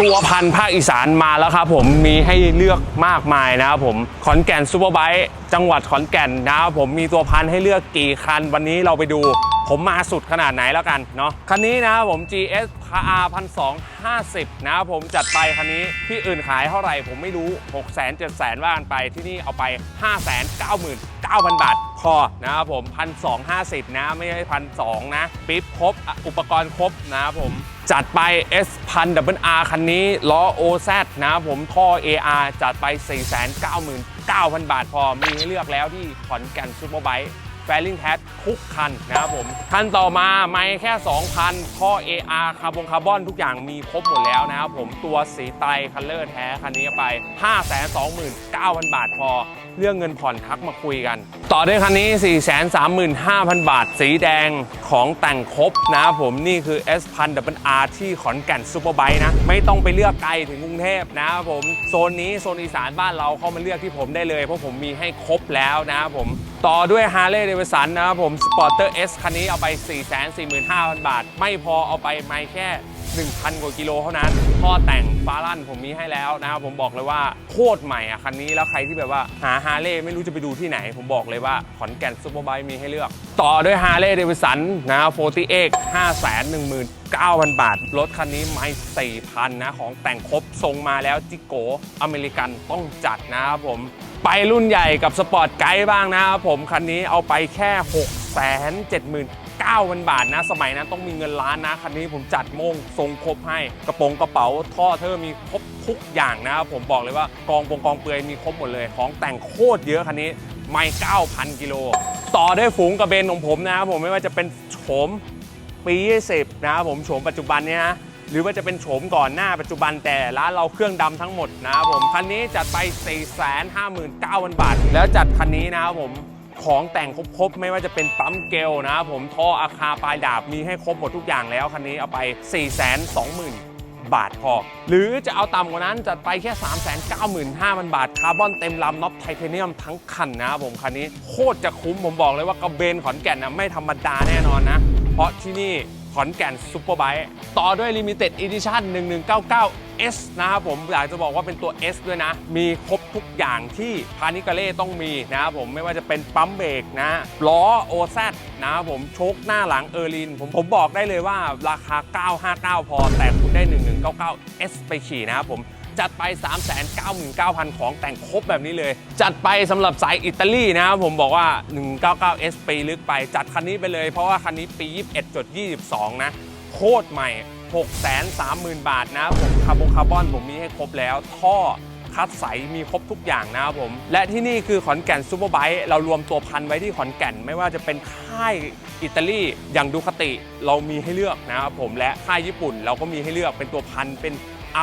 ตัวพันภาคอีสานมาแล้วครับผมมีให้เลือกมากมายนะครับผมขอนแก่นซูเปอร์ไบค์จังหวัดขอนแก่นนะครับผมมีตัวพันให้เลือกกี่คันวันนี้เราไปดู ผมมาสุดขนาดไหนแล้วกันเนาะคันนี้นะครับผม GS R 1250 นะครับผมจัดไปคันนี้ที่อื่นขายเท่าไหร่ผมไม่รู้ 6 0 0 0 0 7 0 0 0ว่ากันไปที่นี่เอาไป 5 9 9 0 0 0 บาทพอนะครับผม1,250 นะ ไม่ใช่1,200นะ ปิ๊บครบ อุปกรณ์ครบนะครับผมจัดไป S 1 0 0 0 r คันนี้ล้อ OZ นะครับผมท่อ AR จัดไป 499,000 บาทพอมีให้เลือกแล้วที่ขอนแก่นซูเปอร์ไบค์ แฟลิงแท็ทุกคันนะครับผม คันต่อมาไม่แค่ 2,000ท่อ AR คาร์บอนคาร์บอนทุกอย่างมีครบหมดแล้วนะครับผมตัวสีไตคัลเลอร์แท้คันนี้ไป 529,000 บาทพอ เรื่องเงินผ่อนทักมาคุยกัน ต่อด้วยคันนี้ 435,000 บาท สีแดงของแต่งครบนะครับผมนี่คือ S 1 0 0 R ที่ขอนแก่นซูเปอร์ไบค์นะ ไม่ต้องไปเลือกไกลถึงกรุงเทพนะครับผมโซนนี้โซนอีสานบ้านเราเข้ามาเลือกที่ผมได้เลย เพราะผมมีให้ครบแล้วนะครับผมต่อด้วย Harley Davidson นะครับผม Sporter S คันนี้เอาไป 445,000 บาท ไม่พอเอาไปไม่แค่ 1,000 กว่ากิโลเท่านั้นท่อแต่งฟ้าลั่นผมมีให้แล้วนะครับผมบอกเลยว่าโคตรใหม่อะคันนี้แล้วใครที่แบบว่าหา Harley ไม่รู้จะไปดูที่ไหน ผมบอกเลยว่าขอนแก่นซูเปอร์ไบค์มีให้เลือก ต่อด้วย Harley Davidson นนะครับ40 519,000 บาท รถคันนี้ไม่4,000นะของแต่งครบทรงมาแล้วจิโกอเมริกันต้องจัดนะครับผมไปรุ่นใหญ่กับสปอร์ตไกด์บ้างนะครับผมคันนี้เอาไปแค่ 6 7 9 0 0 0 บาทนะ สมัยนั้นต้องมีเงินล้านนะ คันนี้ผมจัดโมงทรงครบให้ กระโปรงกระเป๋าท่อเธอมีครบทุกอย่างนะครับผมบอกเลยว่ากองปงกองเปลือยมีครบหมดเลย ของแต่งโคตรเยอะคันนี้ไม่ 9,000 กิโล ต่อด้วยฝูงกระเบนของผมนะครับผมไม่ว่าจะเป็นโฉมปี 20 นะครับผมโฉมปัจจุบันเนี่ยนะหรือว่าจะเป็นโฉมก่อนหน้าปัจจุบันแต่ร้านเราเครื่องดำทั้งหมดนะครับผมคันนี้จัดไป 459,000 บาท แล้วจัดคันนี้นะครับผม ของแต่งครบๆ ไม่ว่าจะเป็นปั๊มเกลนะผมท่ออาคาปลายดาบมีให้ครบหมดทุกอย่างแล้ว คันนี้เอาไป 420,000บาทพอ หรือจะเอาต่ำกว่านั้นจัดไปแค่ 395,000 บาท คาร์บอนเต็มลำน็อตไทเทเนียมทั้งคันนะครับผม คันนี้โคตรจะคุ้มผมบอกเลยว่ากระเบนขอนแก่นนะไม่ธรรมดาแน่นอนนะ เพราะที่นี่ ขอนแก่นซูเปอร์ไบค์ต่อด้วย Limited Edition 1199 S นะครับผมอยากจะบอกว่าเป็นตัว S ด้วยนะ มีครบทุกอย่างที่พานิกาเล่ต้องมีนะครับผมไม่ว่าจะเป็นปั๊มเบรกนะล้อโอแซนะครับผมโชคหน้าหลังเออร์ลินผมผมบอกได้เลยว่าราคา 959 พอ แต่คุณได้ 1199 S ไปขี่นะครับผม จัดไป 399,000 ของแต่งครบแบบนี้เลย จัดไปสำหรับสายอิตาลีนะครับผมบอกว่า 199S ปีลึกไปจัดคันนี้ไปเลย เพราะว่าคันนี้ปี 21.22 นะ โคตรใหม่ 630,000 บาทนะผมคาร์บอนคาร์บอนผมมีให้ครบแล้ว ท่อคัดใสมีครบทุกอย่างนะครับผม และที่นี่คือขอนแก่นซูเปอร์ไบค์เรารวมตัวพันไว้ที่ขอนแก่น ไม่ว่าจะเป็นค่ายอิตาลีอย่างดูคติ เรามีให้เลือกนะครับผมและค่ายญี่ปุ่นเราก็มีให้เลือกเป็นตัวพันเป็น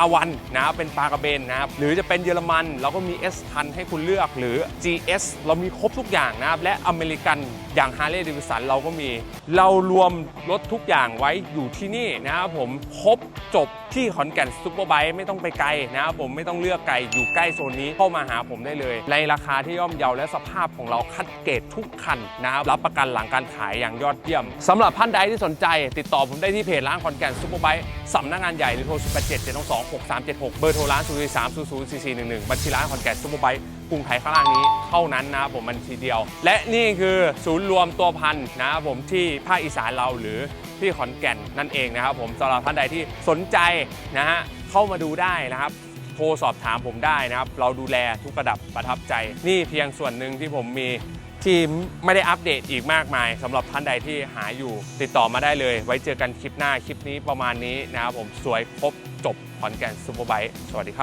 R1 นะครับเป็นปลากระเบนนะครับหรือจะเป็นเยอรมันเราก็มี S พันให้คุณเลือกหรือ GS เรามีครบทุกอย่างนะครับและอเมริกันอย่าง Harley Davidson เราก็มี เรารวมรถทุกอย่างไว้อยู่ที่นี่นะครับผมครบจบที่ขอนแก่นซูเปอร์ไบค์ไม่ต้องไปไกลนะครับผมไม่ต้องเลือกไกลอยู่ใกล้โซนนี้เข้ามาหาผมได้เลย ในราคาที่ย่อมเยาและสภาพของเราคัดเกรดทุกคันนะครับรับประกันหลังการขายอย่างยอดเยี่ยมสำหรับท่านใดที่สนใจ ติดต่อผมได้ที่เพจร้านขอนแก่นซูเปอร์ไบค์สำนักงานใหญ่หรือโทร 0 8 7 7 2 2 6 3 7 6 เบอร์โทรร้าน 0 3 0 0 4 4 1 1 บัญชีร้านขอนแก่นซูเปอร์ไบค์กรุงไทยข้างล่างนี้เท่านั้นนะผมบัญชีเดียว และนี่คือศูนย์รวมตัวพันนะผมที่ภาคอีสานเราหรือที่ขอนแก่นนั่นเองนะครับผมสำหรับท่านใดที่สนใจนะฮะเข้ามาดูได้นะครับโทรสอบถามผมได้นะครับ เราดูแลทุกระดับประทับใจ นี่เพียงส่วนหนึ่งที่ผมมี ที่ไม่ได้อัปเดตอีกมากมายสำหรับท่านใดที่หาอยู่ ติดต่อมาได้เลย ไว้เจอกันคลิปหน้าคลิปนี้ประมาณนี้นะครับผมสวยครบจบขอนแก่นซูเปอร์ไบค์สวัสดีครับ